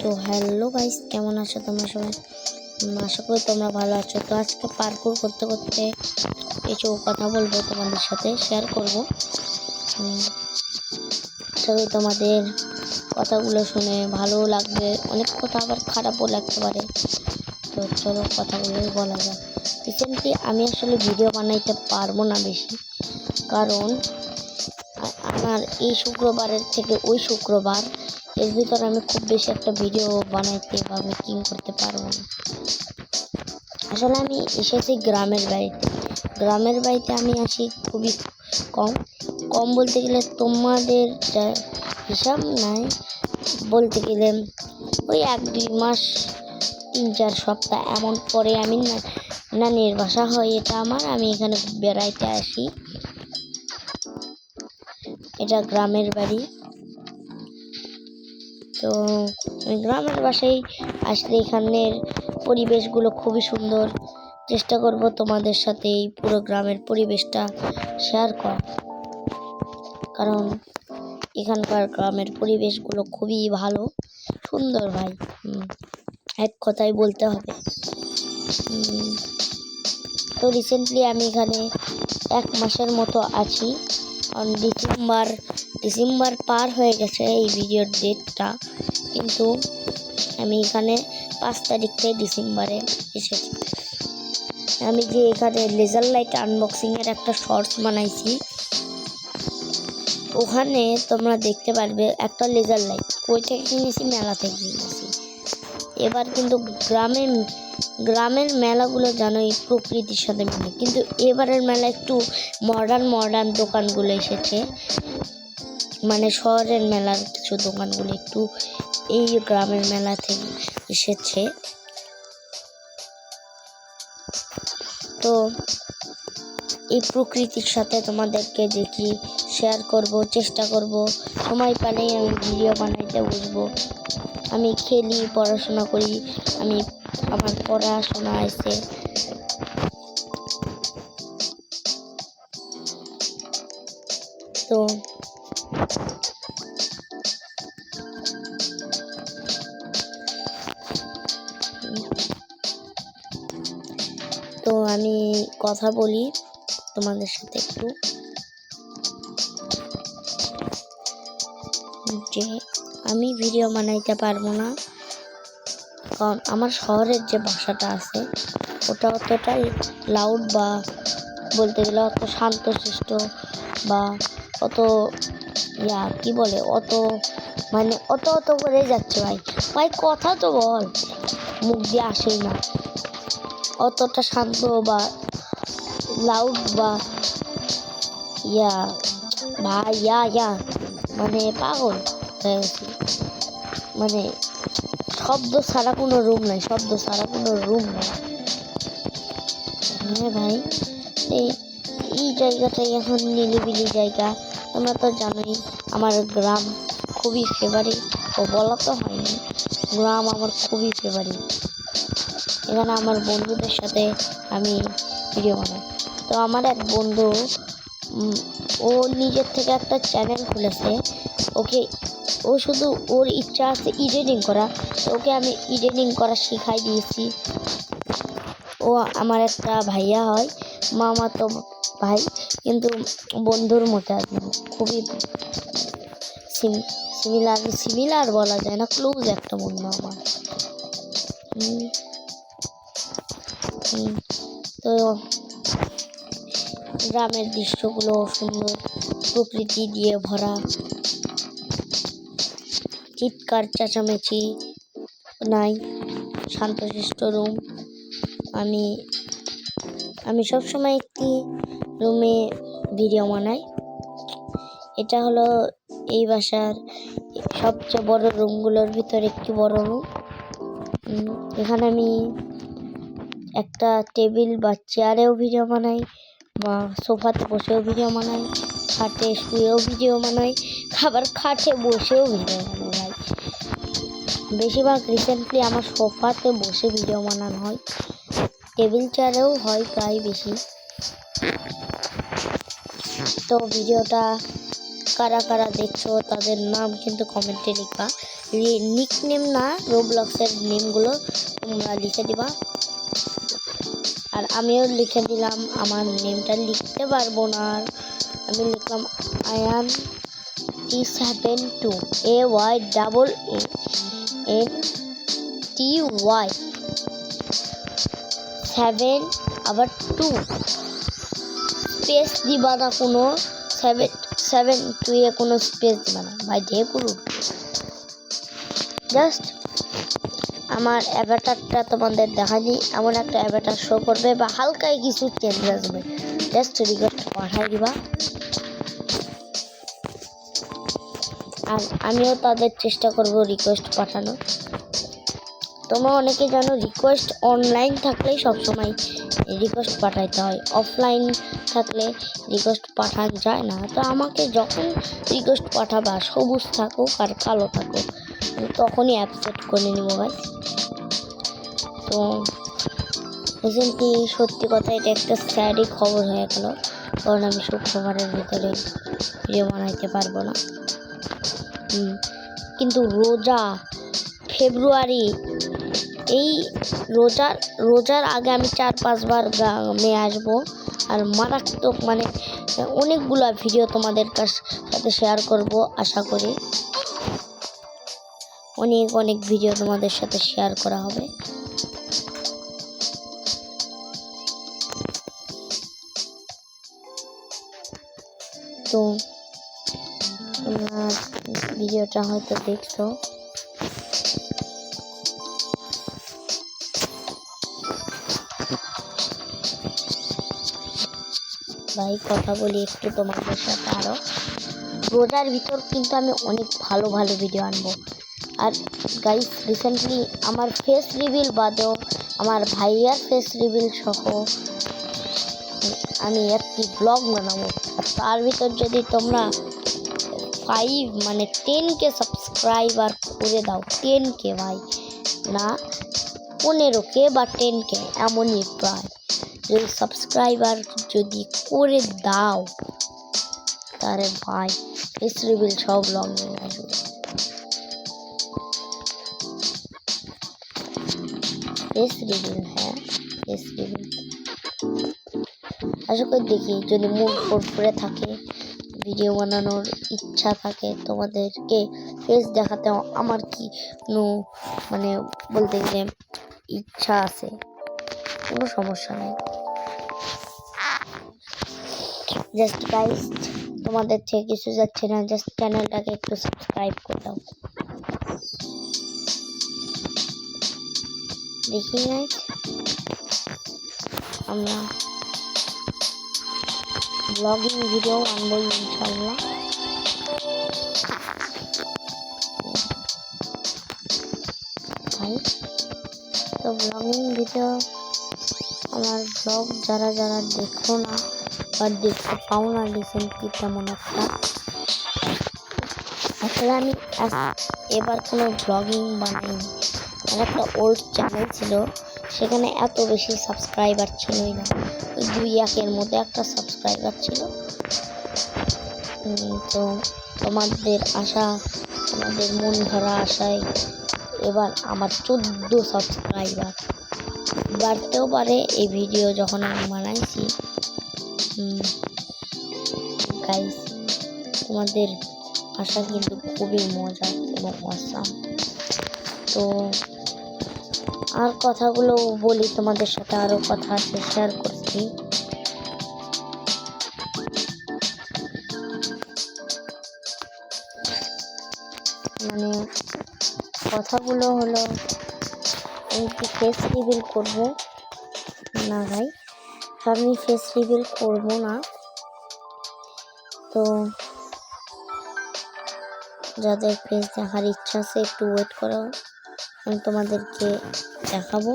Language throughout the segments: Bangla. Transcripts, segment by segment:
তো হ্যালো গাইস কেমন আছো তোমরা সবাই? আশা করি তোমরা ভালো আছো। তো আজকে পার্কুর করতে করতে কিছু কথা বলব তোমাদের সাথে শেয়ার করব। করি তোমাদের কথাগুলো শুনে ভালো লাগবে। অনেক কথা আবার খারাপও লাগতে পারে। তো চলো কথাগুলোই বলা যাক। রিসেন্টলি আমি আসলে ভিডিও বানাইতে পারব না বেশি। কারণ আমার এই শুক্রবারের থেকে ওই শুক্রবার এর ভিতরে আমি খুব বেশি একটা ভিডিও বানাইতে বা মেকিং করতে পারব না। আসলে আমি এসেছি গ্রামের বাড়িতে। গ্রামের বাড়িতে আমি আসি খুবই কম। কম বলতে গেলে তোমাদের যা হিসাব নাই, বলতে গেলে ওই এক দুই মাস, তিন চার সপ্তাহ এমন পরে আমি না, নানির বাসা হয় এটা আমার, আমি এখানে বেড়াইতে আসি। এটা গ্রামের বাড়ি। তো আমি গ্রামের বাসায় আসলে এখানের পরিবেশগুলো খুবই সুন্দর। চেষ্টা করব তোমাদের সাথে এই পুরো গ্রামের পরিবেশটা শেয়ার করা কারণ এখানকার গ্রামের পরিবেশগুলো খুবই ভালো। সুন্দর ভাই এক কথায় বলতে হবে। তো রিসেন্টলি আমি এখানে এক মাসের মতো আছি। কারণ ডিসেম্বর ডিসেম্বর পার হয়ে গেছে এই ভিডিওর ডেটটা কিন্তু আমি এখানে পাঁচ তারিখ থেকে ডিসেম্বরে এসেছি। আমি যে এখানে লেজার লাইট আনবক্সিংয়ের একটা শর্টস বানাইছি, ওখানে তোমরা দেখতে পারবে একটা লেজার লাইট কই থেকে কিনেছি মেলা থেকে কিনেছি। এবার কিন্তু গ্রামের গ্রামের মেলাগুলো জানোই প্রকৃতির সাথে মিলে। কিন্তু এবারের মেলা একটু মডার্ন মডার্ন দোকানগুলো এসেছে। মানে শহরের মেলার কিছু দোকানগুলো একটু এই গ্রামের মেলা থেকে এসেছে। তো এই প্রকৃতির সাথে তোমাদেরকে দেখি শেয়ার করব, চেষ্টা করব। সময় পেলেই আমি ভিডিও বানাইতে বসবো। আমি খেলি, পড়াশোনা করি, আমি আমার পড়াশোনা আছে। তো তো আমি কথা বলি তোমাদের সাথে একটু। যে আমি ভিডিও বানাইতে পারব না। কারণ আমার শহরের যে ভাষাটা আছে, ওটা অতটাই লাউড বা বলতে গেলে অত শান্তশিষ্ট বা অত, ইয়া, কি বলে, অত মানে অত অত করে যাচ্ছে ভাই। ভাই, কথা তো বল, মুখ দিয়ে আসেই না। অতটা শান্ত বা লাউড বা, ইয়া বা ইয়া ইয়া মানে পাগল হয়ে গেছি। মানে শব্দ ছাড়া কোনো রুম নাই, শব্দ ছাড়া কোনো রুম নাই। হ্যাঁ ভাই, এই জায়গাটাই এখন নিলিবিলি জায়গা। তোমরা তো জানোই, আমার গ্রাম খুবই ফেভারিট ও বলা তো হয়নি, গ্রাম আমার খুবই ফেভারিট এখানে আমার বন্ধুদের সাথে আমি ভিডিও বানাই। তো আমার এক বন্ধু ও নিজের থেকে একটা চ্যানেল খুলেছে। ওকে, ও শুধু ওর ইচ্ছা আছে এডিটিং করা। ওকে আমি এডিটিং করা শিখাই দিয়েছি। ও আমার একটা ভাইয়া হয়, মামা তো ভাই, কিন্তু বন্ধুর মতো খুবই সিমিলার সিমিলার বলা যায় না ক্লোজ একটা বন্ধু আমার। তো গ্রামের দৃশ্যগুলো সুন্দর প্রকৃতি দিয়ে ভরা। চিৎকার, চেঁচামেচি নাই, শান্তশিষ্ট রুম। আমি আমি সবসময় একটি রুমে ভিডিও বানাই। এটা হলো এই বাসার সবচেয়ে বড় রুমগুলোর ভিতরে একটি বড় রুম। এখানে আমি একটা টেবিল বা চেয়ারেও ভিডিও বানাই। বা সোফাতে বসেও ভিডিও বানাই, খাটে শুয়েও ভিডিও বানাই খাবার খাটে বসেও ভিডিও বানাই। ভাই বেশিরভাগ রিসেন্টলি আমার সোফাতে বসে ভিডিও বানানো হয়। টেবিল চেয়ারেও হয় প্রায় বেশি। তো ভিডিওটা কারা কারা দেখছ, তাদের নাম কিন্তু কমেন্টে লেখা নিক নেম না রোবলক্সের নেমগুলো তোমরা লিখে দিবা। আর আমিও লিখে দিলাম, আমার নেমটা লিখতে পারব না। আমি লিখলাম Ayan T seven two A Y double A N T Y seven আবার টু স্পেস দিবা না কোনো সেভেন সেভেন টু এ কোনো স্পেস দিবা না। ভাই যে করুন জাস্ট আমার অ্যাভাটারটা তোমাদের দেখা দিই এমন একটা অ্যাভাটার শো করবে বা হালকায় কিছু চেঞ্জ আসবে। জাস্ট রিকোয়েস্ট পাঠাই দিবা। আর আমিও তাদের চেষ্টা করব রিকোয়েস্ট পাঠানো তোমরা অনেকে জানো রিকোয়েস্ট অনলাইন থাকলেই সবসময় রিকোয়েস্ট পাঠাইতে হয়। অফলাইন থাকলে রিকোয়েস্ট পাঠানো যায় না। তো আমাকে যখন রিকোয়েস্ট পাঠাবা, সবুজ থাকুক আর কালো থাকুক তখনই অ্যাপসেট করে নিব ভাই তো রিসেন্টলি সত্যি কথা এটা একটা স্যাডই খবর হয়ে গেল কারণ আমি শুক্রবারের ভিতরে ভিডিও বানাইতে পারব না। কিন্তু রোজা, ফেব্রুয়ারি, এই রোজার রোজার আগে আমি চার পাঁচবার গ্রামে আসব, আর মারাত্মক মানে অনেকগুলো ভিডিও তোমাদের কাছ- সাথে শেয়ার করব, আশা করি। অনেক অনেক ভিডিও তোমাদের সাথে শেয়ার করা হবে। তো, তোমরা ভিডিওটা হয়তো দেখছ। ভাই, কথা বলি একটু তোমাদের সাথে আরও রোজার ভিতর কিন্তু আমি অনেক ভালো ভালো ভিডিও আনব। আর গাইস রিসেন্টলি আমার ফেস রিভিল বাদেও আমার ভাইয়ার ফেস রিভিল সহ আমি একটি ব্লগ বানাবো। তার ভিতর যদি তোমরা ফাইভ মানে টেন কে সাবস্ক্রাইবার করে দাও টেন কে ভাই, না পনেরো কে বা টেন কে এমনই প্রায়। যদি সাবস্ক্রাইবার যদি করে দাও, তাহলে ভাই ফেস রিভিল সব ব্লগ নিয়ে আসবে ফেস রিভিল হ্যাঁ ফেস রিভিল আশা করি দেখি, যদি মুড ফুরফুরে থাকে ভিডিও বানানোর ইচ্ছা থাকে তোমাদেরকে ফেস দেখাতে আমার কি কোনো মানে বলতে গেলে ইচ্ছা আছে? কোনো সমস্যা নেই। জাস্ট গাইস তোমাদের থেকে কিছু যাচ্ছে না জাস্ট চ্যানেলটাকে একটু সাবস্ক্রাইব করে দাও। দেখি গাইস আমরা ব্লগিং ভিডিও আনব ইনশাল্লাহ তো ব্লগিং ভিডিও আমার ব্লগ যারা যারা দেখো না বা দেখতে পাও না রিসেন্টলি তেমন একটা। আসলে আমি এবার কোনো ব্লগিং বানাইনি। আমার একটা ওল্ড চ্যানেল ছিল, সেখানে এত বেশি সাবস্ক্রাইবার ছিলই না। দুই একের মধ্যে একটা সাবস্ক্রাইবার ছিল। তো তোমাদের আশা, তোমাদের মন ভরা আশায় এবার আমার চোদ্দ সাবস্ক্রাইবার বাড়তেও পারে এই ভিডিও যখন আমি বানাইছি। গাইস তোমাদের আশা কিন্তু খুবই মজা এবং অসাম তো আর কথাগুলো বলি, তোমাদের সাথে আরও কথা আছে শেয়ার করছি। মানে কথাগুলো হলো, আমি কি ফেস রিভিল করব? না ভাই, আমি ফেস রিভিল করব না। তো যাদের ফেস দেখার ইচ্ছা আছে, একটু ওয়েট করো। আমি তোমাদেরকে দেখাবো।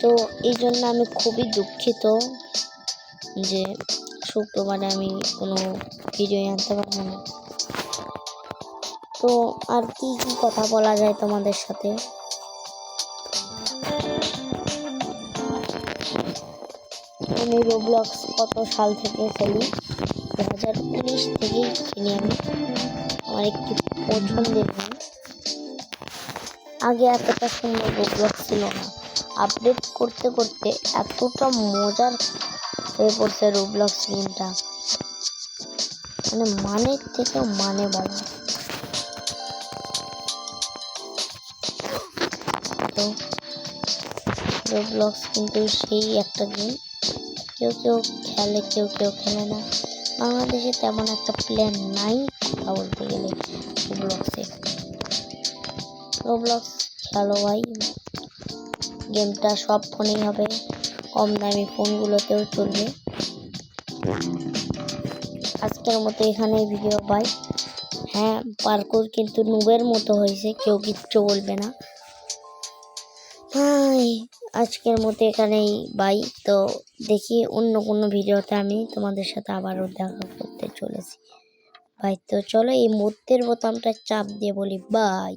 তো এই জন্য আমি খুবই দুঃখিত যে শুক্রবারে আমি কোনো ভিডিও আনতে পারব না। তো আর কি কি কথা বলা যায় তোমাদের সাথে? আমি রোবলক্স কত সাল থেকে খেলি? দু হাজার উনিশ থেকেই কিনি আমি। আমার পছন্দের আগে এতটা সুন্দর রোবলক্স ছিল না। আপডেট করতে করতে এতটা মজার হয়ে পড়ছে রোবলক্স গেমটা মানে মানের থেকেও মানে বলা। তো রোবলক্স কিন্তু সেই একটা গেম কেউ কেউ খেলে, কেউ কেউ খেলে না। বাংলাদেশে তেমন একটা প্ল্যান নাই। কথা বলতে গেলে রোবলক্সে রোবলক্স খেলো ভাই। গেমটা সব ফোনেই হবে, কম দামি ফোনগুলোতেও চলবে। আজকের মতো এখানে ভিডিও বাই হ্যাঁ পার্কুর কিন্তু নুবের মতো হয়েছে, কেউ কিচ্ছু বলবে না। আজকের মতো এখানেই বাই তো দেখি অন্য কোনো ভিডিওতে আমি তোমাদের সাথে আবারও দেখা করতে চলেছি। ভাই তো চলো এই মুহূর্তের বোতামটা চাপ দিয়ে বলি বাই